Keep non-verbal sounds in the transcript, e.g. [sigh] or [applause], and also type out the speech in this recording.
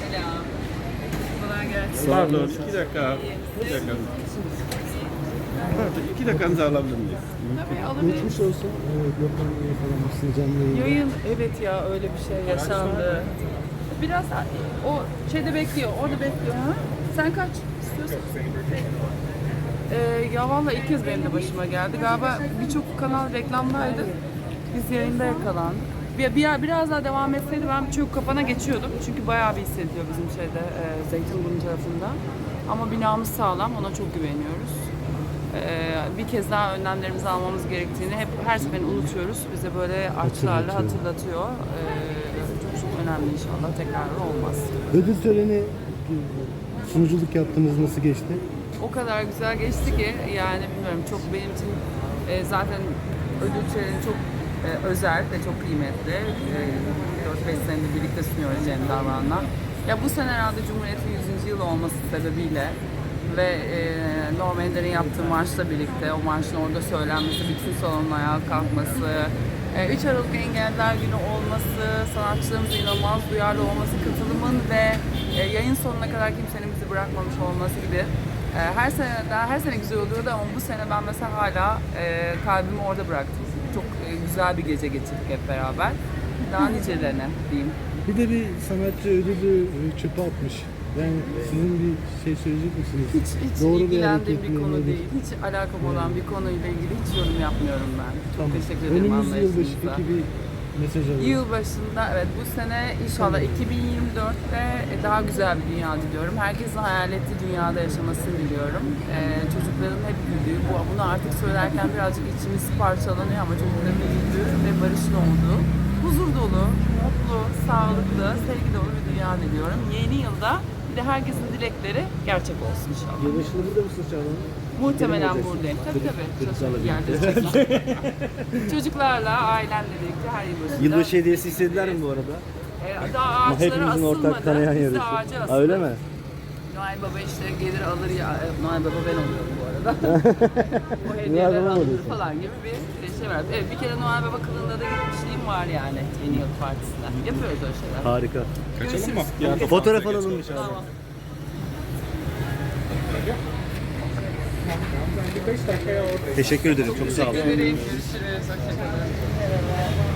Selam. Kolay gelsin. Pardon, iki dakika. İki dakika. Pardon, iki dakikanızı alabilir miyiz? Tabii alabilirim. Geçmiş olsun. Evet, lokantaya yakalanmışsın canlı yayında. Yayın evet ya öyle bir şey yaşandı. Biraz o şeyde bekliyor, orada bekliyor. Ha? Sen kaç istiyorsun? Ee, ya vallahi ilk kez benim de başıma geldi. Galiba birçok kanal reklamdaydı. Biz yayında yakalandık. Bir, bir, biraz daha devam etseydi ben çok kafana geçiyordum. Çünkü bayağı bir hissediyor bizim şeyde e, Zeytinburnu tarafında. Ama binamız sağlam, ona çok güveniyoruz. Ee, bir kez daha önlemlerimizi almamız gerektiğini hep her seferinde unutuyoruz. Bize böyle artçılarla Hatırlatıyor. Ee, çok çok önemli inşallah tekrar olmaz. Ödül töreni e, sunuculuk yaptınız nasıl geçti? O kadar güzel geçti ki yani bilmiyorum çok benim için e, zaten ödül töreni çok e, özel ve çok kıymetli. E, 4-5 senedir birlikte sunuyoruz Cem Davran'la. Ya bu sene herhalde Cumhuriyet'in 100. yılı olması sebebiyle ve e, Norm Ender'in yaptığı marşla birlikte o marşın orada söylenmesi, bütün salonun ayağa kalkması, e, 3 Aralık Engelliler Günü olması, sanatçılarımızın inanılmaz duyarlı olması, katılımın ve e, yayın sonuna kadar kimsenin bizi bırakmamış olması gibi e, her sene daha her sene güzel oluyordu ama bu sene ben mesela hala e, kalbimi orada bıraktım. Çok e, güzel bir gece geçirdik hep beraber. Daha nicelerine diyeyim. Bir de bir sanatçı ödülü e, çöpe atmış. Yani sizin bir şey söyleyecek misiniz? Hiç, hiç Doğru bir ilgilendiğim bir mi, konu nedir? değil. Hiç alakam olan bir konuyla ilgili hiç yorum yapmıyorum ben. Çok Tamam. teşekkür ederim Önümüz yılbaşı anlayışınıza. peki bir mesaj alalım. Yılbaşında evet bu sene inşallah 2024'te daha güzel bir dünya diliyorum. Herkesin hayal ettiği dünyada yaşamasını diliyorum. Ee, çocukların hep güldüğü, bu, bunu artık söylerken birazcık içimiz parçalanıyor ama çocukların güldüğü ve barışlı olduğu, huzur dolu, mutlu, sağlıklı, sevgi dolu bir dünya diliyorum. Yeni yılda de herkesin dilekleri gerçek olsun inşallah. Yılbaşında burada mısınız Çağla? Muhtemelen buradayım. Tabii tabii. Çocuk, yani çocuk- [laughs] Çocuklarla, ailemle birlikte her yılbaşında. Yılbaşı hediyesi istediler mi bu arada? Ee, daha ağaçlara Hepimizin asılmadı. ortak kanayan Biz de yarısı. ağaca Ha, asıldık. öyle mi? Noel Baba işte gelir alır ya. Noel Baba ben oluyorum bu arada. [laughs] o hediyeler alır falan gibi bir şey var. Evet bir kere Noel Baba kılığında da gitmişliğim var yani yeni yıl partisine. Yapıyoruz öyle şeyler. Harika. Kaçalım mı? Fotoğraf alalım dışarıda. Tamam. Teşekkür ederim. Çok sağ olun. Teşekkür ederim. Görüşürüz. Hoşçakalın.